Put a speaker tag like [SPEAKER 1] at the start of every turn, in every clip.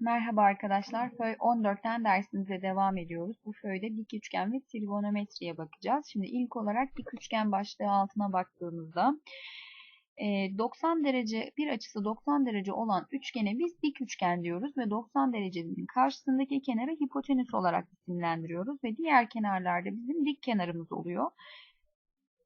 [SPEAKER 1] Merhaba arkadaşlar. Föy 14'ten dersimize devam ediyoruz. Bu föyde dik üçgen ve trigonometriye bakacağız. Şimdi ilk olarak dik üçgen başlığı altına baktığımızda 90 derece bir açısı 90 derece olan üçgene biz dik üçgen diyoruz ve 90 derecenin karşısındaki kenarı hipotenüs olarak isimlendiriyoruz ve diğer kenarlarda bizim dik kenarımız oluyor.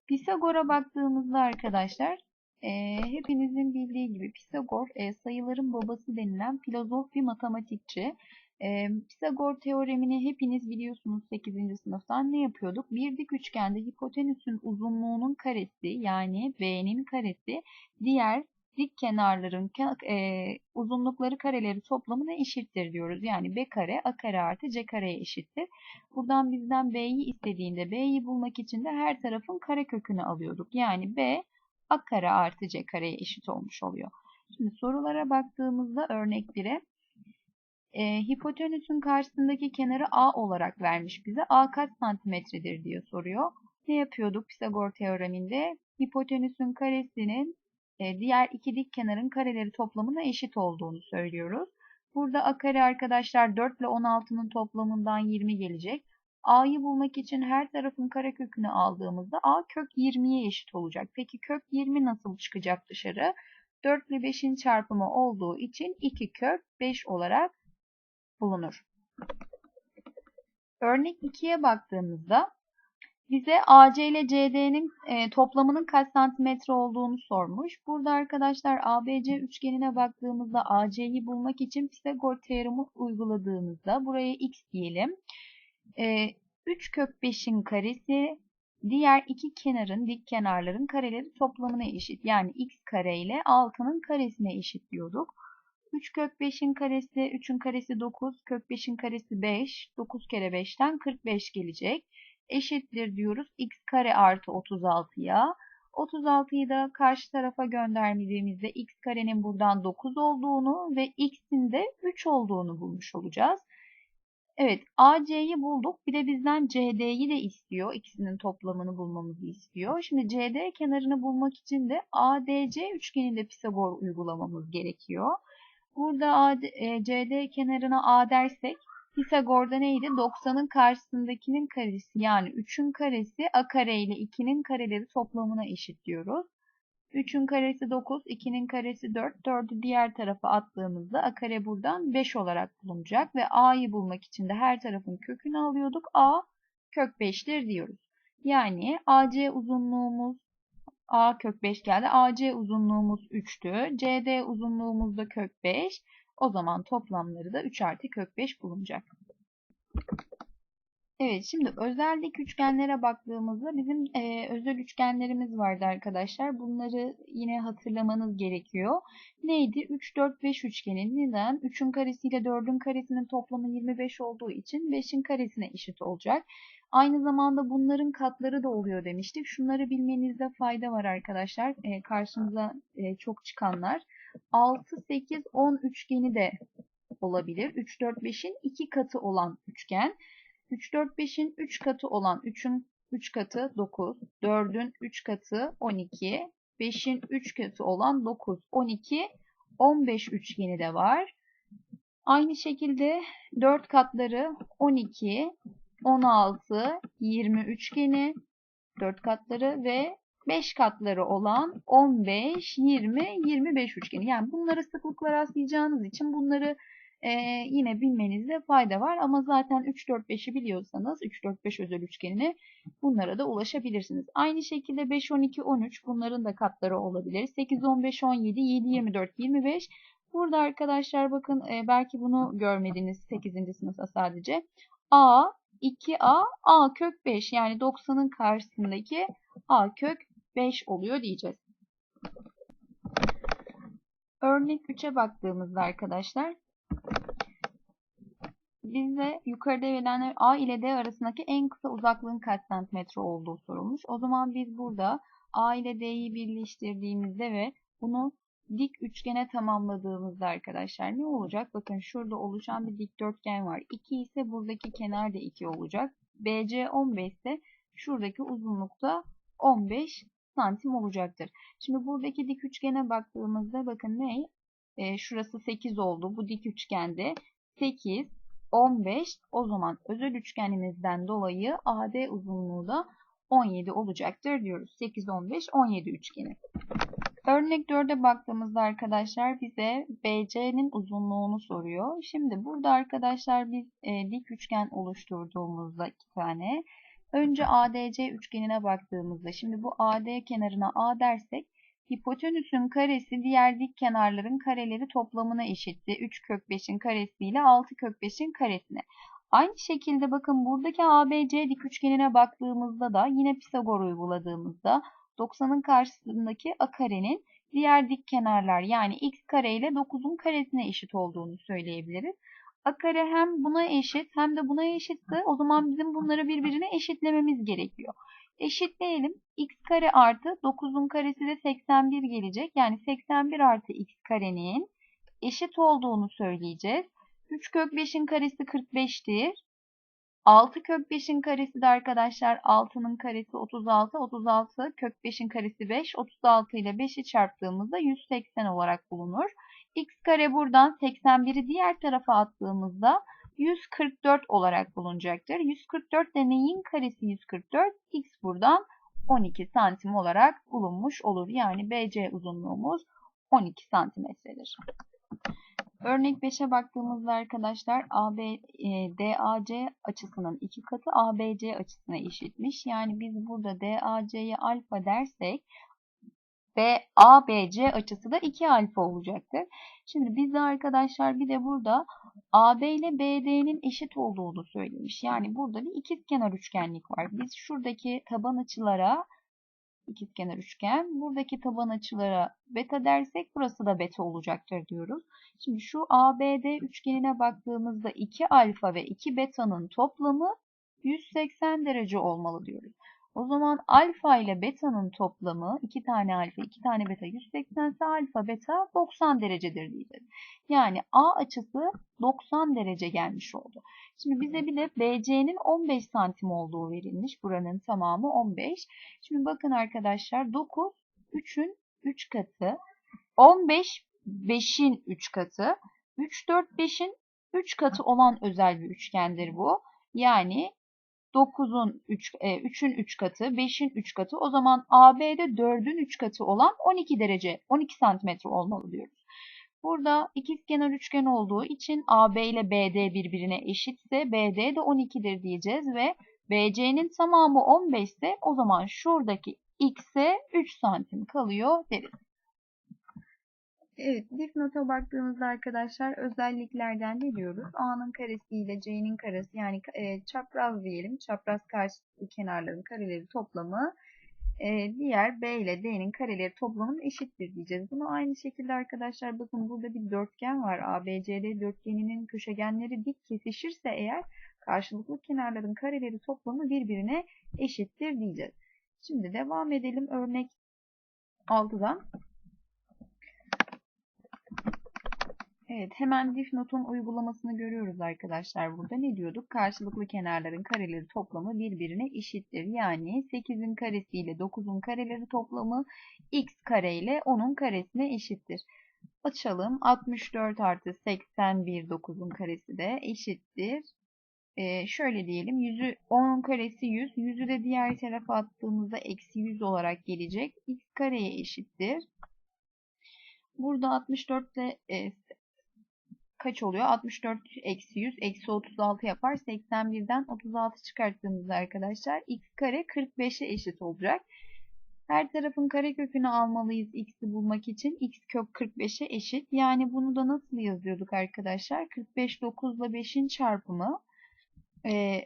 [SPEAKER 1] Pisagor'a baktığımızda arkadaşlar e, hepinizin bildiği gibi Pisagor e, sayıların babası denilen filozof bir matematikçi. E, Pisagor teoremini hepiniz biliyorsunuz 8. sınıftan ne yapıyorduk? Bir dik üçgende hipotenüsün uzunluğunun karesi yani B'nin karesi diğer dik kenarların e, uzunlukları kareleri toplamına eşittir diyoruz. Yani B kare A kare artı C kareye eşittir. Buradan bizden B'yi istediğinde B'yi bulmak için de her tarafın kare kökünü alıyorduk. Yani B a kare artı c kareye eşit olmuş oluyor. Şimdi sorulara baktığımızda örnek 1'e e, hipotenüsün karşısındaki kenarı a olarak vermiş bize. a kaç santimetredir diye soruyor. Ne yapıyorduk Pisagor teoreminde? Hipotenüsün karesinin e, diğer iki dik kenarın kareleri toplamına eşit olduğunu söylüyoruz. Burada a kare arkadaşlar 4 ile 16'nın toplamından 20 gelecek. A'yı bulmak için her tarafın karekökünü aldığımızda A kök 20'ye eşit olacak. Peki kök 20 nasıl çıkacak dışarı? 4 ile 5'in çarpımı olduğu için 2 kök 5 olarak bulunur. Örnek 2'ye baktığımızda bize AC ile CD'nin e, toplamının kaç santimetre olduğunu sormuş. Burada arkadaşlar ABC üçgenine baktığımızda AC'yi bulmak için Pisagor teoremi uyguladığımızda buraya x diyelim. E, 3 kök 5'in karesi diğer iki kenarın dik kenarların kareleri toplamına eşit. Yani x kare ile 6'nın karesine eşit diyorduk. 3 kök 5'in karesi 3'ün karesi 9, kök 5'in karesi 5. 9 kere 5'ten 45 gelecek. Eşittir diyoruz x kare artı 36'ya. 36'yı da karşı tarafa göndermediğimizde x karenin buradan 9 olduğunu ve x'in de 3 olduğunu bulmuş olacağız. Evet AC'yi bulduk. Bir de bizden CD'yi de istiyor. İkisinin toplamını bulmamızı istiyor. Şimdi CD kenarını bulmak için de ADC üçgeninde Pisagor uygulamamız gerekiyor. Burada AD, e, CD kenarına A dersek Pisagor'da neydi? 90'ın karşısındakinin karesi yani 3'ün karesi A kare ile 2'nin kareleri toplamına eşit diyoruz. 3'ün karesi 9, 2'nin karesi 4. 4'ü diğer tarafa attığımızda a kare buradan 5 olarak bulunacak. Ve a'yı bulmak için de her tarafın kökünü alıyorduk. a kök 5'tir diyoruz. Yani AC uzunluğumuz a kök 5 geldi. AC uzunluğumuz 3'tü. CD uzunluğumuz da kök 5. O zaman toplamları da 3 artı kök 5 bulunacak. Evet şimdi özel dik üçgenlere baktığımızda bizim e, özel üçgenlerimiz vardı arkadaşlar. Bunları yine hatırlamanız gerekiyor. Neydi? 3, 4, 5 üçgeni. Neden? 3'ün karesiyle 4'ün karesinin toplamı 25 olduğu için 5'in karesine eşit olacak. Aynı zamanda bunların katları da oluyor demiştik. Şunları bilmenizde fayda var arkadaşlar. E, karşımıza e, çok çıkanlar. 6, 8, 10 üçgeni de olabilir. 3, 4, 5'in 2 katı olan üçgen. 3, 4, 5'in 3 katı olan 3'ün 3 katı 9, 4'ün 3 katı 12, 5'in 3 katı olan 9, 12, 15 üçgeni de var. Aynı şekilde 4 katları 12, 16, 20 üçgeni, 4 katları ve 5 katları olan 15, 20, 25 üçgeni. Yani bunları sıklıkla rastlayacağınız için bunları e, yine bilmenizde fayda var. Ama zaten 3, 4, 5'i biliyorsanız 3, 4, 5 özel üçgenine bunlara da ulaşabilirsiniz. Aynı şekilde 5, 12, 13 bunların da katları olabilir. 8, 15, 17, 7, 24, 25 Burada arkadaşlar bakın e, belki bunu görmediniz 8. sınıfta sadece. A, 2A, A kök 5 yani 90'ın karşısındaki A kök 5 oluyor diyeceğiz. Örnek 3'e baktığımızda arkadaşlar Bizde yukarıda verilenler A ile D arasındaki en kısa uzaklığın kaç santimetre olduğu sorulmuş. O zaman biz burada A ile D'yi birleştirdiğimizde ve bunu dik üçgene tamamladığımızda arkadaşlar ne olacak? Bakın şurada oluşan bir dikdörtgen var. 2 ise buradaki kenar da 2 olacak. BC 15 ise şuradaki uzunlukta 15 santim olacaktır. Şimdi buradaki dik üçgene baktığımızda bakın ne? e, şurası 8 oldu. Bu dik üçgende 8, 15. O zaman özel üçgenimizden dolayı AD uzunluğu da 17 olacaktır diyoruz. 8, 15, 17 üçgeni. Örnek 4'e baktığımızda arkadaşlar bize BC'nin uzunluğunu soruyor. Şimdi burada arkadaşlar biz e, dik üçgen oluşturduğumuzda iki tane. Önce ADC üçgenine baktığımızda şimdi bu AD kenarına A dersek hipotenüsün karesi diğer dik kenarların kareleri toplamına eşitti. 3 kök 5'in karesi ile 6 kök 5'in karesine. Aynı şekilde bakın buradaki ABC dik üçgenine baktığımızda da yine Pisagor uyguladığımızda 90'ın karşısındaki a karenin diğer dik kenarlar yani x kare ile 9'un karesine eşit olduğunu söyleyebiliriz. A kare hem buna eşit hem de buna eşitse o zaman bizim bunları birbirine eşitlememiz gerekiyor. Eşitleyelim. x kare artı 9'un karesi de 81 gelecek. Yani 81 artı x karenin eşit olduğunu söyleyeceğiz. 3 kök 5'in karesi 45'tir. 6 kök 5'in karesi de arkadaşlar 6'nın karesi 36. 36 kök 5'in karesi 5. 36 ile 5'i çarptığımızda 180 olarak bulunur. x kare buradan 81'i diğer tarafa attığımızda 144 olarak bulunacaktır. 144 de neyin karesi 144? x buradan 12 santim olarak bulunmuş olur. Yani BC uzunluğumuz 12 santimetredir. Örnek 5'e baktığımızda arkadaşlar AB, e, DAC açısının iki katı ABC açısına eşitmiş. Yani biz burada DAC'ye alfa dersek ABC açısı da 2 alfa olacaktır. Şimdi bize arkadaşlar bir de burada AB ile BD'nin eşit olduğunu söylemiş. Yani burada bir ikizkenar üçgenlik var. Biz şuradaki taban açılara ikizkenar üçgen. Buradaki taban açılara beta dersek burası da beta olacaktır diyoruz. Şimdi şu ABD üçgenine baktığımızda 2 alfa ve 2 beta'nın toplamı 180 derece olmalı diyoruz. O zaman alfa ile beta'nın toplamı 2 tane alfa 2 tane beta 180 ise alfa beta 90 derecedir diyeceğiz. Yani A açısı 90 derece gelmiş oldu. Şimdi bize bir de BC'nin 15 santim olduğu verilmiş. Buranın tamamı 15. Şimdi bakın arkadaşlar 9 3'ün 3 katı 15 5'in 3 katı 3 4 5'in 3 katı olan özel bir üçgendir bu. Yani 9'un 3, 3'ün 3 katı, 5'in 3 katı. O zaman AB'de 4'ün 3 katı olan 12 derece, 12 santimetre olmalı diyoruz. Burada ikizkenar üçgen olduğu için AB ile BD birbirine eşitse BD de 12'dir diyeceğiz ve BC'nin tamamı 15 ise o zaman şuradaki X'e 3 santim kalıyor deriz. Evet, dipnota baktığımızda arkadaşlar özelliklerden ne diyoruz? A'nın karesi ile C'nin karesi yani e, çapraz diyelim. Çapraz karşılıklı kenarların kareleri toplamı e, diğer B ile D'nin kareleri toplamının eşittir diyeceğiz. Bunu aynı şekilde arkadaşlar bakın burada bir dörtgen var. ABCD dörtgeninin köşegenleri dik kesişirse eğer karşılıklı kenarların kareleri toplamı birbirine eşittir diyeceğiz. Şimdi devam edelim örnek 6'dan. Evet hemen dipnotun uygulamasını görüyoruz arkadaşlar burada. Ne diyorduk? Karşılıklı kenarların kareleri toplamı birbirine eşittir. Yani 8'in karesi ile 9'un kareleri toplamı x kare ile 10'un karesine eşittir. Açalım. 64 artı 81 9'un karesi de eşittir. Ee, şöyle diyelim. 100'ü 10'un karesi 100. 100'ü de diğer tarafa attığımızda eksi 100 olarak gelecek. x kareye eşittir. Burada 64 ile e, kaç oluyor? 64 eksi 100 eksi 36 yapar. 81'den 36 çıkarttığımızda arkadaşlar x kare 45'e eşit olacak. Her tarafın kare kökünü almalıyız x'i bulmak için. x kök 45'e eşit. Yani bunu da nasıl yazıyorduk arkadaşlar? 45 9 ile 5'in çarpımı. E,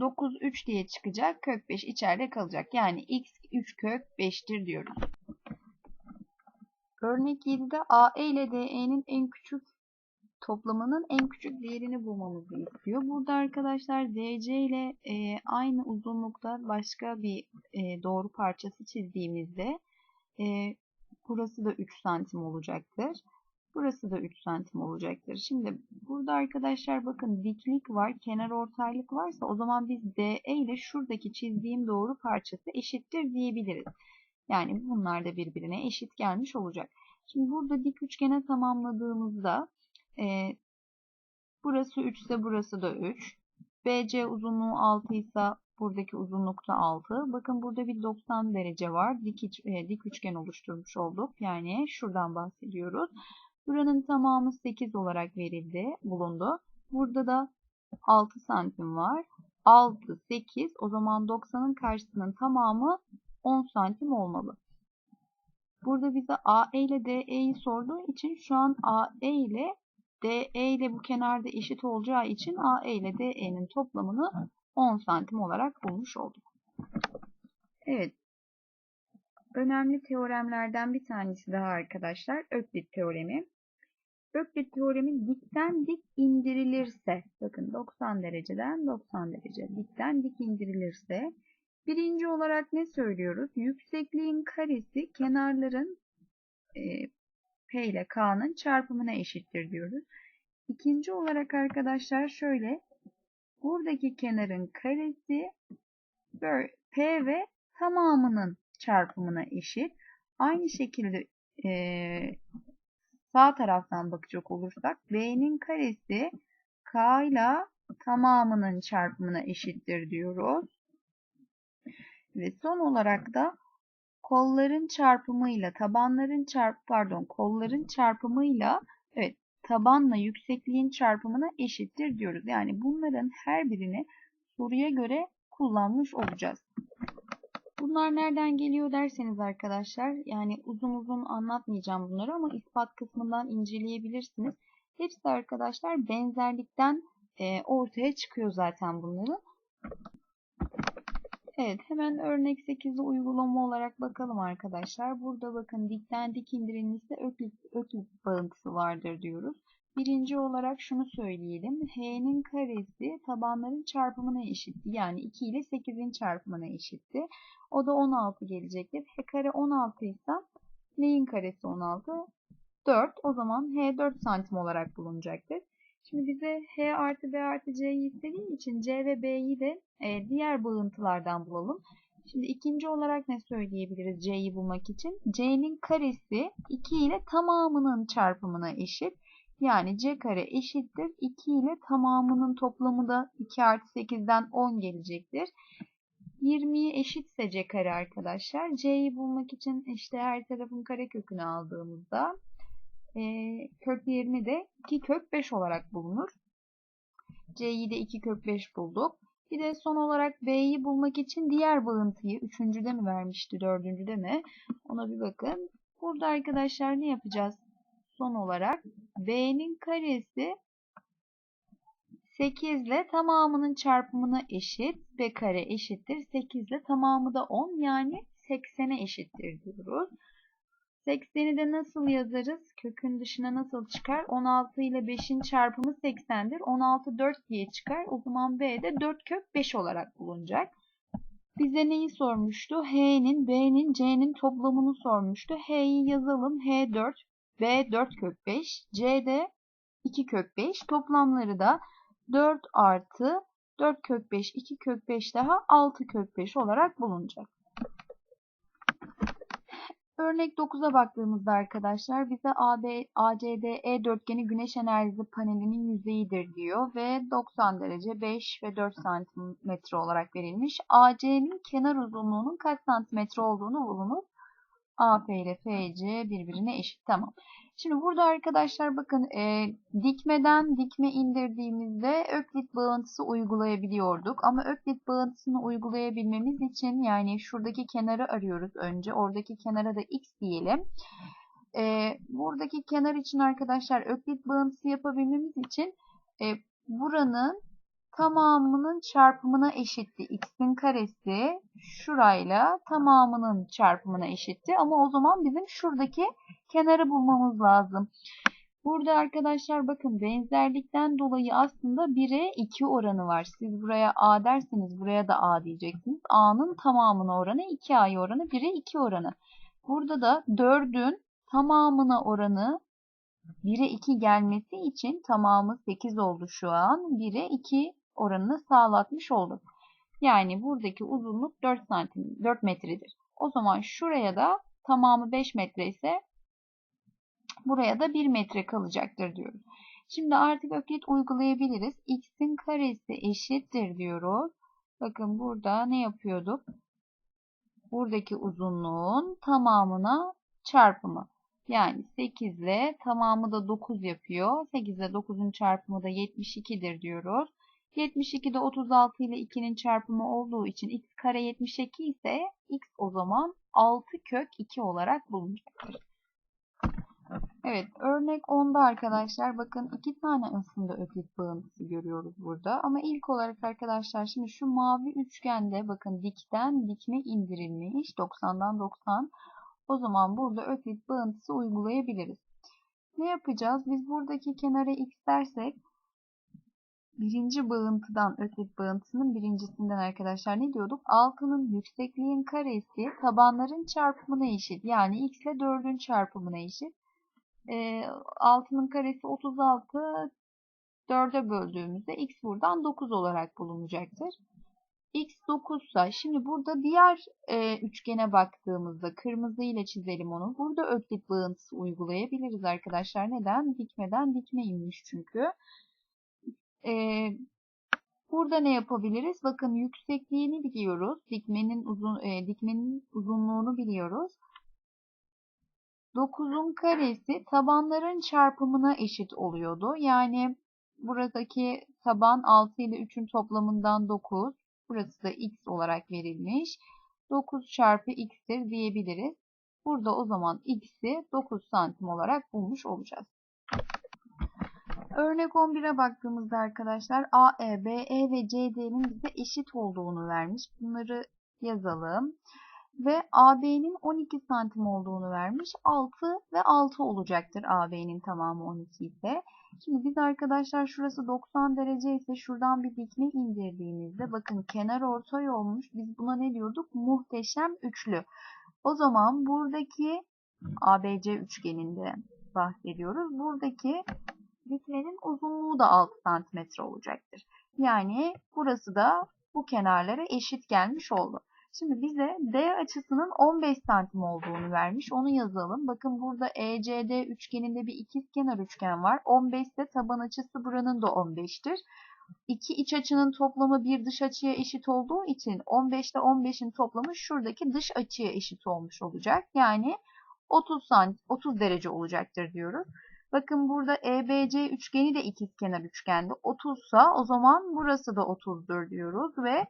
[SPEAKER 1] 9 3 diye çıkacak. Kök 5 içeride kalacak. Yani x 3 kök 5'tir diyoruz. Örnek 7'de AE ile DE'nin en küçük toplamının en küçük değerini bulmamızı istiyor. Burada arkadaşlar DC ile e, aynı uzunlukta başka bir e, doğru parçası çizdiğimizde e, burası da 3 santim olacaktır. Burası da 3 santim olacaktır. Şimdi burada arkadaşlar bakın diklik var, kenar ortaylık varsa o zaman biz DE ile şuradaki çizdiğim doğru parçası eşittir diyebiliriz. Yani bunlar da birbirine eşit gelmiş olacak. Şimdi burada dik üçgene tamamladığımızda e, burası 3 ise burası da 3. BC uzunluğu 6 ise buradaki uzunlukta 6. Bakın burada bir 90 derece var. Dik, e, dik üçgen oluşturmuş olduk. Yani şuradan bahsediyoruz. Buranın tamamı 8 olarak verildi, bulundu. Burada da 6 santim var. 6, 8 o zaman 90'ın karşısının tamamı 10 santim olmalı. Burada bize AE ile DE'yi sorduğu için şu an AE ile DE ile bu kenarda eşit olacağı için AE ile DE'nin toplamını 10 santim olarak bulmuş olduk. Evet. Önemli teoremlerden bir tanesi daha arkadaşlar. Öklit teoremi. Öklit teoremi dikten dik indirilirse, bakın 90 dereceden 90 derece dikten dik indirilirse, birinci olarak ne söylüyoruz? Yüksekliğin karesi kenarların e, P ile K'nın çarpımına eşittir diyoruz. İkinci olarak arkadaşlar şöyle, buradaki kenarın karesi P ve tamamının çarpımına eşit. Aynı şekilde e, sağ taraftan bakacak olursak B'nin karesi K ile tamamının çarpımına eşittir diyoruz. Ve son olarak da kolların çarpımıyla tabanların çarp pardon kolların çarpımıyla evet tabanla yüksekliğin çarpımına eşittir diyoruz. Yani bunların her birini soruya göre kullanmış olacağız. Bunlar nereden geliyor derseniz arkadaşlar yani uzun uzun anlatmayacağım bunları ama ispat kısmından inceleyebilirsiniz. Hepsi arkadaşlar benzerlikten ortaya çıkıyor zaten bunların. Evet hemen örnek 8'de uygulama olarak bakalım arkadaşlar. Burada bakın dikten dik indirilmişte öklit, öklit bağıntısı vardır diyoruz. Birinci olarak şunu söyleyelim. H'nin karesi tabanların çarpımına eşitti. Yani 2 ile 8'in çarpımına eşitti. O da 16 gelecektir. H kare 16 ise neyin karesi 16? 4. O zaman H 4 santim olarak bulunacaktır. Şimdi bize H artı B artı C'yi istediği için C ve B'yi de e, diğer bağıntılardan bulalım. Şimdi ikinci olarak ne söyleyebiliriz C'yi bulmak için? C'nin karesi 2 ile tamamının çarpımına eşit. Yani C kare eşittir. 2 ile tamamının toplamı da 2 artı 8'den 10 gelecektir. 20'ye eşitse C kare arkadaşlar. C'yi bulmak için işte her tarafın kare kökünü aldığımızda kök yerini de 2 kök 5 olarak bulunur. C'yi de 2 kök 5 bulduk. Bir de son olarak B'yi bulmak için diğer bağıntıyı üçüncüde mi vermişti, dördüncüde mi? Ona bir bakın. Burada arkadaşlar ne yapacağız? Son olarak B'nin karesi 8 ile tamamının çarpımına eşit. B kare eşittir. 8 ile tamamı da 10 yani 80'e eşittir diyoruz. 80'i de nasıl yazarız? Kökün dışına nasıl çıkar? 16 ile 5'in çarpımı 80'dir. 16 4 diye çıkar. O zaman B de 4 kök 5 olarak bulunacak. Bize neyi sormuştu? H'nin, B'nin, C'nin toplamını sormuştu. H'yi yazalım. H 4, B 4 kök 5, C de 2 kök 5. Toplamları da 4 artı 4 kök 5, 2 kök 5 daha 6 kök 5 olarak bulunacak. Örnek 9'a baktığımızda arkadaşlar bize AB, ACDE dörtgeni güneş enerjisi panelinin yüzeyidir diyor ve 90 derece 5 ve 4 santimetre olarak verilmiş. AC'nin kenar uzunluğunun kaç santimetre olduğunu bulunuz. AP ile FC birbirine eşit. Tamam. Şimdi burada arkadaşlar bakın e, dikmeden dikme indirdiğimizde öklit bağıntısı uygulayabiliyorduk. Ama öklit bağıntısını uygulayabilmemiz için yani şuradaki kenarı arıyoruz önce. Oradaki kenara da x diyelim. E, buradaki kenar için arkadaşlar öklit bağıntısı yapabilmemiz için e, buranın tamamının çarpımına eşitti. X'in karesi şurayla tamamının çarpımına eşitti. Ama o zaman bizim şuradaki kenarı bulmamız lazım. Burada arkadaşlar bakın benzerlikten dolayı aslında 1'e 2 oranı var. Siz buraya A derseniz buraya da A diyeceksiniz. A'nın tamamına oranı 2A'ya oranı 1'e 2 oranı. Burada da 4'ün tamamına oranı 1'e 2 gelmesi için tamamı 8 oldu şu an. 1'e 2 oranını sağlatmış olduk. Yani buradaki uzunluk 4 santim 4 metredir. O zaman şuraya da tamamı 5 metre ise Buraya da 1 metre kalacaktır diyoruz. Şimdi artık öklit uygulayabiliriz. x'in karesi eşittir diyoruz. Bakın burada ne yapıyorduk? Buradaki uzunluğun tamamına çarpımı. Yani 8 ile tamamı da 9 yapıyor. 8 ile 9'un çarpımı da 72'dir diyoruz. 72 de 36 ile 2'nin çarpımı olduğu için x kare 72 ise x o zaman 6 kök 2 olarak bulunacaktır. Evet örnek 10'da arkadaşlar bakın iki tane aslında öklit bağıntısı görüyoruz burada. Ama ilk olarak arkadaşlar şimdi şu mavi üçgende bakın dikten dikme indirilmiş 90'dan 90. O zaman burada öklit bağıntısı uygulayabiliriz. Ne yapacağız? Biz buradaki kenara x dersek birinci bağıntıdan, öklit bağıntısının birincisinden arkadaşlar ne diyorduk? Altının yüksekliğin karesi tabanların çarpımına eşit. Yani x ile 4'ün çarpımına eşit. E, altının karesi 36, 4'e böldüğümüzde x buradan 9 olarak bulunacaktır. x 9 ise şimdi burada diğer e, üçgene baktığımızda kırmızı ile çizelim onu. Burada öklit bağıntısı uygulayabiliriz arkadaşlar. Neden? Dikmeden dikme inmiş çünkü. Ee, burada ne yapabiliriz? Bakın yüksekliğini biliyoruz. Dikmenin uzun e, dikmenin uzunluğunu biliyoruz. 9'un karesi tabanların çarpımına eşit oluyordu. Yani buradaki taban 6 ile 3'ün toplamından 9. Burası da x olarak verilmiş. 9 çarpı x'tir diyebiliriz. Burada o zaman x'i 9 santim olarak bulmuş olacağız. Örnek 11'e baktığımızda arkadaşlar AE, BE ve CD'nin bize eşit olduğunu vermiş. Bunları yazalım. Ve AB'nin 12 santim olduğunu vermiş. 6 ve 6 olacaktır AB'nin tamamı 12 ise. Şimdi biz arkadaşlar şurası 90 derece ise şuradan bir dikme indirdiğimizde bakın kenar ortay olmuş. Biz buna ne diyorduk? Muhteşem üçlü. O zaman buradaki ABC üçgeninde bahsediyoruz. Buradaki dikmenin uzunluğu da 6 cm olacaktır. Yani burası da bu kenarlara eşit gelmiş oldu. Şimdi bize D açısının 15 santim olduğunu vermiş. Onu yazalım. Bakın burada ECD üçgeninde bir ikizkenar üçgen var. 15 ise taban açısı buranın da 15'tir. İki iç açının toplamı bir dış açıya eşit olduğu için 15 ile 15'in toplamı şuradaki dış açıya eşit olmuş olacak. Yani 30 santim, 30 derece olacaktır diyoruz. Bakın burada EBC üçgeni de ikizkenar üçgendi. 30 sa o zaman burası da 30'dur diyoruz ve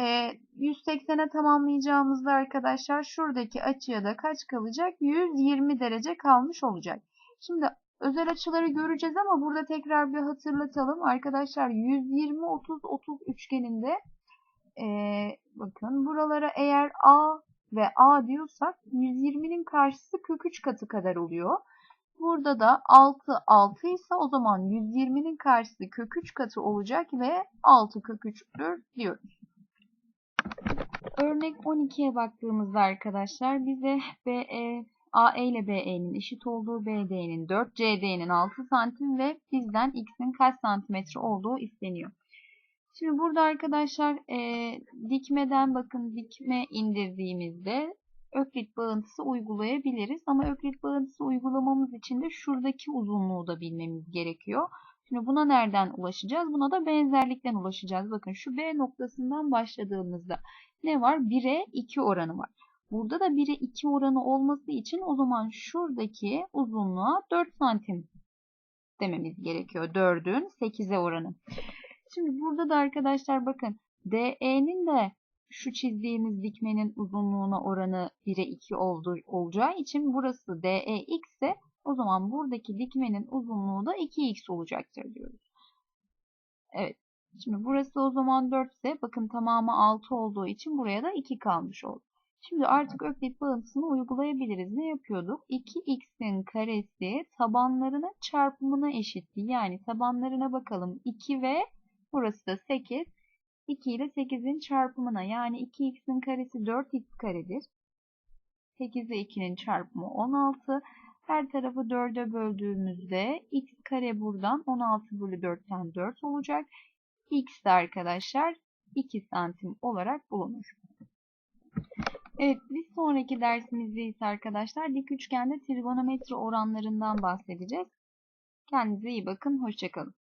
[SPEAKER 1] e, 180'e tamamlayacağımızda arkadaşlar şuradaki açıya da kaç kalacak? 120 derece kalmış olacak. Şimdi özel açıları göreceğiz ama burada tekrar bir hatırlatalım. Arkadaşlar 120 30 30 üçgeninde e, bakın buralara eğer A ve A diyorsak 120'nin karşısı kök 3 katı kadar oluyor. Burada da 6 6 ise o zaman 120'nin karşısı kök 3 katı olacak ve 6 kök 3'tür diyoruz. Örnek 12'ye baktığımızda arkadaşlar bize BE AE ile BE'nin eşit olduğu BD'nin 4, CD'nin 6 santim ve bizden X'in kaç santimetre olduğu isteniyor. Şimdi burada arkadaşlar e, dikmeden bakın dikme indirdiğimizde öklit bağıntısı uygulayabiliriz. Ama öklit bağıntısı uygulamamız için de şuradaki uzunluğu da bilmemiz gerekiyor. Şimdi buna nereden ulaşacağız? Buna da benzerlikten ulaşacağız. Bakın şu B noktasından başladığımızda ne var? 1'e 2 oranı var. Burada da 1'e 2 oranı olması için o zaman şuradaki uzunluğa 4 santim dememiz gerekiyor. 4'ün 8'e oranı. Şimdi burada da arkadaşlar bakın DE'nin de şu çizdiğimiz dikmenin uzunluğuna oranı 1'e 2 olduğu, olacağı için burası DEX ise o zaman buradaki dikmenin uzunluğu da 2x olacaktır diyoruz. Evet. Şimdi burası o zaman 4 ise bakın tamamı 6 olduğu için buraya da 2 kalmış oldu. Şimdi artık öklit bağıntısını uygulayabiliriz. Ne yapıyorduk? 2x'in karesi tabanlarına çarpımına eşitti. Yani tabanlarına bakalım. 2 ve burası da 8. 2 ile 8'in çarpımına yani 2x'in karesi 4x karedir. 8 ile 2'nin çarpımı 16. Her tarafı 4'e böldüğümüzde x kare buradan 16 bölü 4'ten 4 olacak. x de arkadaşlar 2 santim olarak bulunur. Evet, bir sonraki dersimizde ise arkadaşlar dik üçgende trigonometri oranlarından bahsedeceğiz. Kendinize iyi bakın, hoşçakalın.